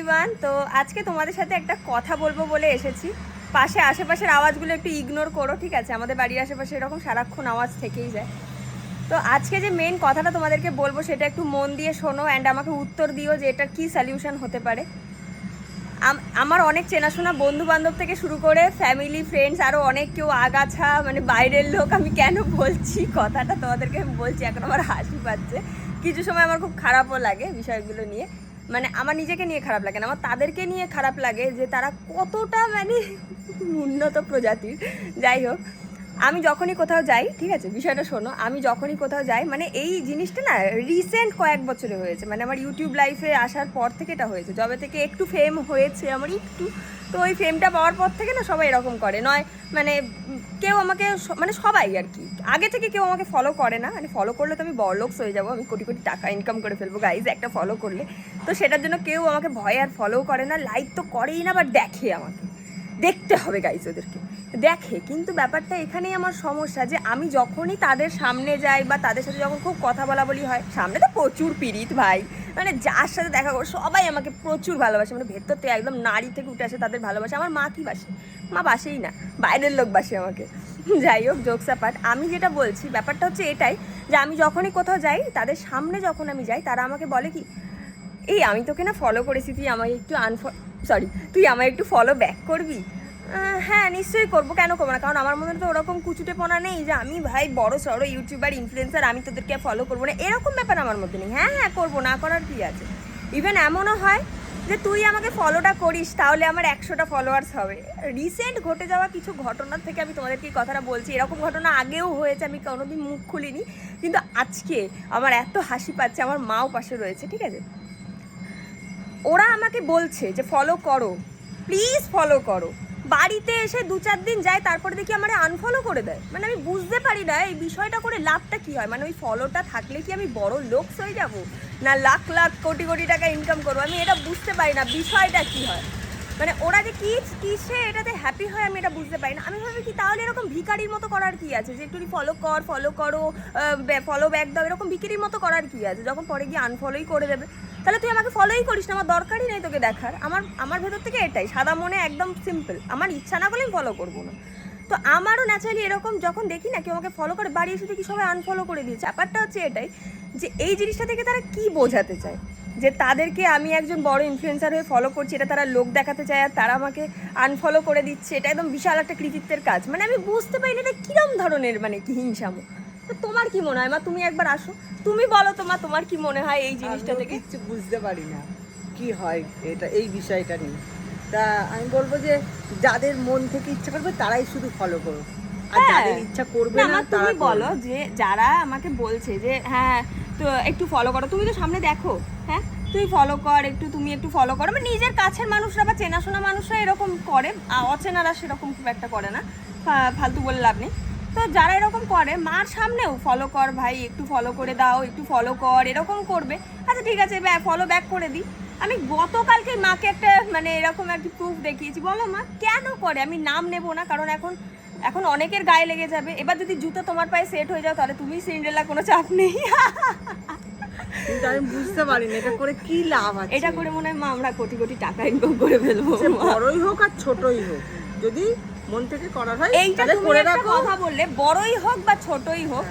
Everyone তো আজকে তোমাদের সাথে একটা কথা বলব বলে এসেছি। পাশে আশেপাশের আওয়াজগুলো একটু ইগনোর করো, ঠিক আছে? আমাদের বাড়ির আশেপাশে এরকম সারাক্ষণ আওয়াজ থেকেই যায়। তো আজকে যে মেন কথাটা তোমাদেরকে বলব সেটা একটু মন দিয়ে শোনো অ্যান্ড আমাকে উত্তর দিও যে এটার কী সলিউশন হতে পারে। আম- আমার অনেক চেনাশোনা বন্ধু বান্ধব থেকে শুরু করে ফ্যামিলি ফ্রেন্ডস আরও অনেক কেউ আগাছা মানে বাইরের লোক, আমি কেন বলছি কথাটা তোমাদেরকে বলছি, এখন আমার হাসি পাচ্ছে। কিছু সময় আমার খুব খারাপও লাগে বিষয়গুলো নিয়ে। মানে আমার নিজেকে নিয়ে খারাপ লাগে না, আমার তাদেরকে নিয়ে খারাপ লাগে যে তারা কতটা মানে উন্নত প্রজাতির। যাই হোক, আমি যখনই কোথাও যাই, ঠিক আছে, বিষয়টা শোনো, আমি যখনই কোথাও যাই মানে এই জিনিসটা না রিসেন্ট কয়েক বছরে হয়েছে মানে আমার ইউটিউব লাইফে আসার পর থেকে এটা হয়েছে, যবে থেকে একটু ফেম হয়েছে আমার একটু, তো ওই ফেমটা পাওয়ার পর থেকে না সবাই এরকম করে, নয় মানে কেউ আমাকে মানে সবাই আর কি। আগে থেকে কেউ আমাকে ফলো করে না। মানে ফলো করলে তো আমি বড়লোকস হয়ে যাব, আমি কোটি কোটি টাকা ইনকাম করে ফেলব। গাইজ একটা ফলো করলে। তো সেটার জন্য কেউ আমাকে ভয় আর ফলো করে না। লাইক তো করেই না বাট দেখে আমাকে। দেখতে হবে গাইজ ওদেরকে। দেখে, কিন্তু ব্যাপারটা এখানেই আমার সমস্যা যে আমি যখনই তাদের সামনে যাই বা তাদের সাথে যখন খুব কথা বলা বলি হয়, সামনে তো প্রচুর পীড়িত ভাই। মানে যার সাথে দেখা করো, সবাই আমাকে প্রচুর ভালোবাসে। মানে ভেতর থেকে একদম নারী থেকে উঠে আসে তাদের ভালোবাসে। আমার মা কি বাসে? মা বাসেই না, বাইরের লোক বাসে আমাকে। যাই হোক জোকসা পাট আমি যেটা বলছি, ব্যাপারটা হচ্ছে এটাই যে আমি যখনই কোথাও যাই, তাদের সামনে যখন আমি যাই, তারা আমাকে বলে কি, এই, আমি তোকে না ফলো করেছি, তুই আমাকে একটু আনফ সরি তুই আমায় একটু ফলো ব্যাক করবি? হ্যাঁ নিশ্চয়ই করব। কেন করব না? কারণ আমার মনে তো ওরকম কুচুটেপনা নেই যে আমি ভাই বড় সড়ো ইউটিউবার ইনফ্লুয়েন্সার আমি তোদেরকে ফলো করব না। এরকম ব্যাপার আমার মধ্যে নেই। হ্যাঁ হ্যাঁ করব, না করার কি আছে? ইভেন এমনও হয় যে তুই আমাকে ফলোটা করিস, তাহলে আমার একশোটা ফলোয়ার্স হবে। রিসেন্ট ঘটে যাওয়া কিছু ঘটনার থেকে আমি তোমাদেরকে এই কথাটা বলছি। এরকম ঘটনা আগেও হয়েছে, আমি কোনোদিন মুখ খুলিনি। কিন্তু আজকে আমার এত হাসি পাচ্ছে, আমার মাও পাশে রয়েছে, ঠিক আছে? ওরা আমাকে বলছে যে ফলো করো। প্লিজ ফলো করো। বাড়িতে এসে দু চার দিন যায়, তারপরে দেখি আমার আনফলো করে দেয়। মানে আমি বুঝতে পারি না এই বিষয়টা করে লাভটা কি হয়। মানে ওই ফলোটা থাকলে কি আমি বড় লোক হয়ে যাব? না লাখ লাখ কোটি কোটি টাকা ইনকাম করব? আমি এটা বুঝতে পারি না, বিষয়টা কি হয়? মানে ওরা যে কি, কিসে এটাতে হ্যাপি হয় আমি এটা বুঝতে পারি না। আমি ভাবি কি, তাহলে এরকম ভিখারির মতো করার কি আছে? যে একটু ফলো কর ফলো করো ফলো ব্যাক দাও, এরকম ভিখারির মতো করার কি আছে? যখন পরে গিয়ে আনফলোই করে দেবে। তাহলে তুই আমাকে ফলোই করিস না, আমার দরকারই নেই তোকে দেখার। আমার আমার ভেতর থেকে এটাই, সাদা মনে একদম সিম্পল আমার ইচ্ছা না করলে আমি ফলো করব না। তো আমারও ন্যাচারালি এরকম যখন দেখি না কেউ আমাকে ফলো করে, বাড়ি এসে দেখি সবাই আনফলো করে দিয়েছে। ব্যাপারটা হচ্ছে এটাই যে এই জিনিসটা থেকে তারা কি বোঝাতে চায়? যে তাদেরকে আমি একজন বড় ইনফ্লুয়েন্সার হয়ে ফলো করছি, এটা তারা লোক দেখাতে চায় আর তারা আমাকে আনফলো করে দিচ্ছে। এটা একদম বিশাল একটা কৃতিত্বের কাজ। মানে আমি বুঝতে পারি না এটা কিরম ধরনের মানে কি হিংসামো। তোমার কি মনে হয়? মা তুমি একবার আসো। তুমি বলো তোমার তোমার কি মনে হয় এই জিনিসটা থেকে? কিচ্ছু বুঝতে পারি না। কি হয় এটা এই বিষয়টা নিয়ে। তা আমি বলব যে যাদের মন থেকে ইচ্ছা করবে তারাই শুধু ফলো করো। আর হ্যাঁ। যাদের ইচ্ছা করবে না না মা, তারা তুমি বলো যে যারা আমাকে বলছে যে হ্যাঁ তো একটু ফলো করো। তুমি তো সামনে দেখো হ্যাঁ? তুই ফলো কর একটু তুমি একটু ফলো করো। মানে নিজের কাছের মানুষরা বা চেনাশোনা মানুষরা এরকম করে অচেনারা সেরকম খুব একটা করে না। ফালতু বলে লাভ নেই। তো যারা এরকম করে মার সামনেও ফলো কর ভাই একটু ফলো করে দাও একটু ফলো কর এরকম করবে। আচ্ছা ঠিক আছে ফলো ব্যাক করে দিই। আমি গতকালকে মাকে একটা মানে এরকম একটা প্রুফ দেখিয়েছি। বলো মা কেন করে? আমি নাম নেব না কারণ এখন এখন অনেকের গায়ে লেগে যাবে। এবার যদি জুতো তোমার পায়ে সেট হয়ে যাও তাহলে তুমি সিন্ড্রেলা কোনো চাপ নেই। কিন্তু আমি বুঝতে পারি না এটা করে কি লাভ আছে? এটা করে মনে হয় মা আমরা কোটি কোটি টাকা ইনকাম করে ফেলব। বড়ই হোক আর ছোটই হোক। যদি মন থেকে করার হয় এইটা তুমি করে একটা রাখো। কথা বললে বড়ই হোক বা ছোটই হোক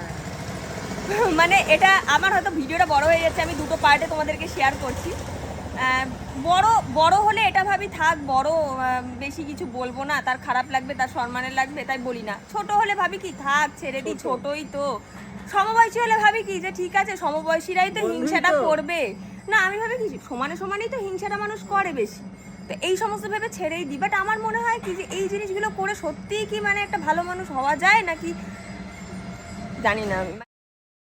মানে এটা আমার হয়তো ভিডিওটা বড় হয়ে যাচ্ছে আমি দুটো পার্টে তোমাদেরকে শেয়ার করছি। বড় বড় হলে এটা ভাবি থাক বড় বেশি কিছু বলব না তার খারাপ লাগবে তার সম্মানের লাগবে তাই বলি না। ছোট হলে ভাবি কি থাক ছেড়ে দিই ছোট। ছোটই তো। সমবয়সী হলে ভাবি কি যে ঠিক আছে সমবয়সীরাই তো হিংসাটা করবে। না আমি ভাবি কি সমানে সমানেই তো হিংসাটা মানুষ করে বেশি। তো এই সমস্ত ভেবে ছেড়েই দিই। বাট আমার মনে হয় কি যে এই জিনিসগুলো করে সত্যিই কি মানে একটা ভালো মানুষ হওয়া যায় নাকি? জানি না। আমি